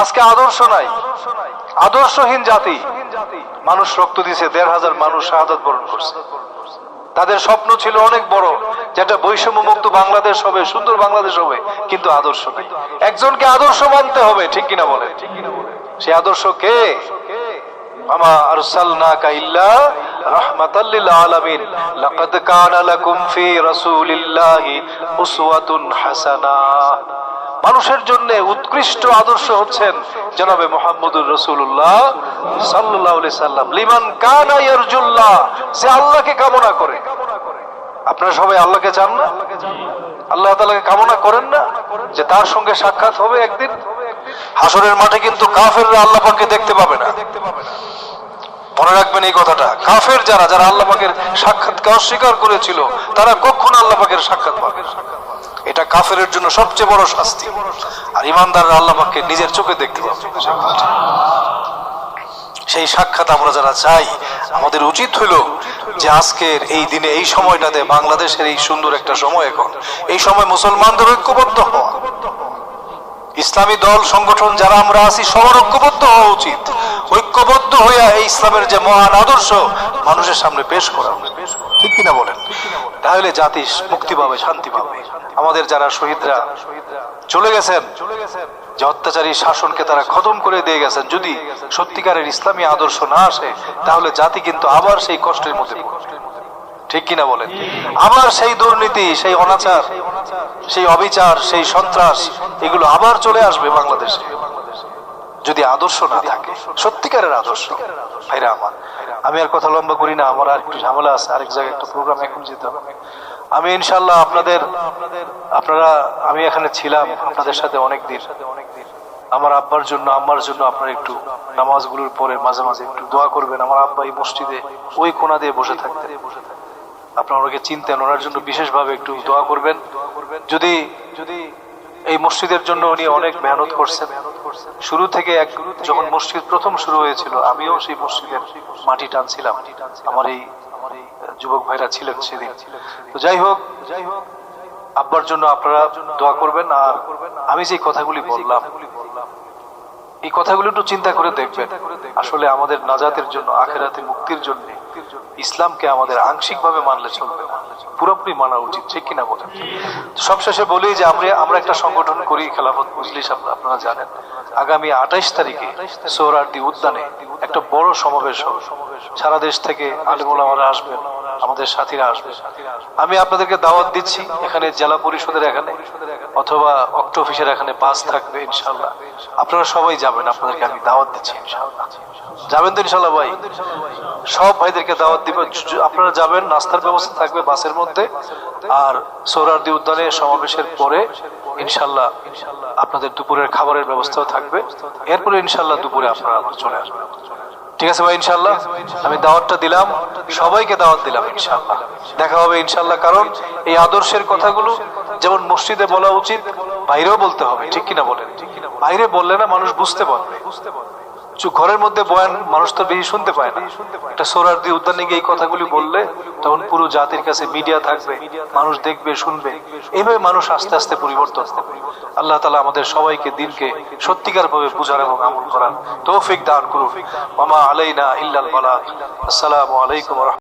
আজকে আদর্শ নাই। আদর্শহীন জাতি। মানুষ রক্ত দিছে, দেড় হাজার মানুষ শাহাদত বরণ করছে। তাদের স্বপ্ন ছিল অনেক বড়, যেটা বৈষম্য মুক্ত বাংলাদেশ হবে, সুন্দর বাংলাদেশ হবে, কিন্তু আদর্শ নাই। একজনকে আদর্শ মানতে হবে, ঠিক কিনা বলে সে আদর্শ কে? আমা আরসালনাকা ইল্লা রাহমাতাল আলামিন। লাকাদ কানা লাকুম ফি রাসূলিল্লাহি উসওয়াতুন হাসানা। মানুষের জন্য উৎকৃষ্ট আদর্শ হচ্ছেন জনাবে মোহাম্মদুর রসুল্লাহ সাল্লাহ সাল্লাম। লিমান কানা ইয়ারজুল্লাহ, সে আল্লাহকে কামনা করে। আপনারা সবাই আল্লাহকে চান না? আল্লাহ তাআলাকে কামনা করেন না? যে তার সঙ্গে সাক্ষাৎ হবে একদিন? হাসরের মাঠে কিন্তু কাফেররা আল্লাহ পাককে দেখতে পাবে না। মনে রাখবেন এই কথাটা, কাফের যারা যারা আল্লাহ পাকের সাক্ষাৎকে অস্বীকার করেছিল, তারা কখনো আল্লাহ পাকের সাক্ষাৎ পাবে না। এটা কাফেরের জন্য সবচেয়ে বড় শাস্তি। আর ইমানদাররা আল্লাহ পাককে নিজের চোখে দেখতে পাবে। সেই সাক্ষাৎ আমরা যারা চাই, আমাদের উচিত হলো যে আজকের এই দিনে, এই সময়টাতে বাংলাদেশের এই সুন্দর একটা সময় এখন। এই সময় মুসলমানদের ঐক্যবদ্ধ হওয়া। ইসলামী দল, সংগঠন, যারা আমরা আছি, সবার ঐক্যবদ্ধ হওয়া উচিত। ঐক্যবদ্ধ হইয়া এই ইসলামের যে মহান আদর্শ, মানুষের সামনে পেশ করা ঠিক কিনা বলেন? তাহলে জাতি মুক্তি পাবে, শান্তি পাবে। আমাদের যারা শহীদরা চলে গেছেন, যে অত্যাচারী শাসনকে তারা খতম করে দিয়ে গেছেন, যদি সত্যিকারের ইসলামী আদর্শ না আসে, তাহলে জাতি কিন্তু আবার সেই কষ্টের মধ্যে। ঠিক কিনা বলেন? আবার সেই দুর্নীতি, সেই অনাচার, সেই অবিচার, সেই সন্ত্রাস, এগুলো আবার চলে আসবে বাংলাদেশে। যদি আদর্শ না থাকে, সত্যিকারের আদর্শ। ভাইরা আমার, আমি আর কথা লম্বা করি না, আমার আর একটু ঝামেলা আছে, আরেক জায়গায় একটা প্রোগ্রাম এখন যেতে হবে। আমি ইনশাল্লাহ আপনাদের, আপনারা, আমি এখানে ছিলাম আপনাদের সাথে অনেক দিন আমার আব্বার জন্য, আম্মার জন্য আপনারা একটু নামাজগুলোর পরে মাঝে মাঝে একটু দোয়া করবেন। আমার আব্বা এই মসজিদে ওই কোনা দিয়ে বসে থাকতেন। আপনারা ওনাকে চিনতেন, ওনার জন্য বিশেষভাবে একটু দোয়া করবেন। যদি যদি এই মসজিদের জন্য উনি অনেক মেহনত করছেন শুরু থেকে এক যখন মসজিদ প্রথম শুরু হয়েছিল, আমিও সেই মসজিদের মাটি টানছিলাম। আমার এই যুবক ভাইরা ছিলেন সেদিন। তো যাই হোক যাই হোক আব্বার জন্য আপনারা দোয়া করবেন আর আমি যে কথাগুলি বললাম, এই কথাগুলো একটু চিন্তা করে দেখবেন। আসলে আমাদের নাজাতের জন্য, আখেরাতে মুক্তির জন্য ইসলামকে আমাদের আংশিক ভাবে মানলে চলবে পুরোপুরি মানা উচিত, ঠিক কিনা বলেন? সবশেষে বলি যে, আমরা আমরা একটা সংগঠন করি, খেলাফত, মজলিস, আপনারা জানেন। আগামী আঠাইশ তারিখে সোহরার্দি উদ্যানে একটা বড় সমাবেশ হবে। সারা দেশ থেকে আলিমুলামারা আসবেন, আমাদের সাথীরা আসবে আমি আপনাদেরকে দাওয়াত দিচ্ছি এখানে জেলা পরিষদের এখানে, অথবা অক্ট অফিসের এখানে পাস থাকবে ইনশাল্লাহ আপনারা সবাই যাবেন, আপনাদেরকে আমি দাওয়াত দিচ্ছি যাবেন তো ইনশাল্লাহ ভাই? সব ভাইদেরকে দাওয়াত দিব। আপনারা যাবেন, নাস্তার ব্যবস্থা থাকবে বাসের মধ্যে। আর সৌরার্দি উদ্যানে সমাবেশের পরে ইনশাল্লাহ আপনাদের দুপুরের খাবারের ব্যবস্থাও থাকবে। এরপরে ইনশাল্লাহ দুপুরে আপনারা আবার চলে আসবেন। ঠিক আছে ভাই, ইনশাল্লাহ? আমি দাওয়াতটা দিলাম। সবাইকে দাওয়াত দিলাম ইনশাল্লাহ। দেখা হবে ইনশাল্লাহ, কারণ এই আদর্শের কথাগুলো যেমন মসজিদে বলা উচিত, বাইরেও বলতে হবে, ঠিক কিনা বলেন? বাইরে বললে না মানুষ বুঝতে পারবে। চু- ঘরের মধ্যে বয়ান মানুষ তো বেশি শুনতে পায় না। একটা সোরার দিয়ে উদ্যানে গিয়ে এই কথাগুলি বললে তখন পুরো জাতির কাছে মিডিয়া থাকবে, মানুষ দেখবে, শুনবে। এইভাবে মানুষ আস্তে আস্তে পরিবর্তন আল্লাহ তালা আমাদের সবাইকে দিনকে সত্যিকার ভাবে বুঝার এবং আমল করার তৌফিক দান করুন। মামা আলাইনা ইল্লাল বালা। আসসালামু আলাইকুম।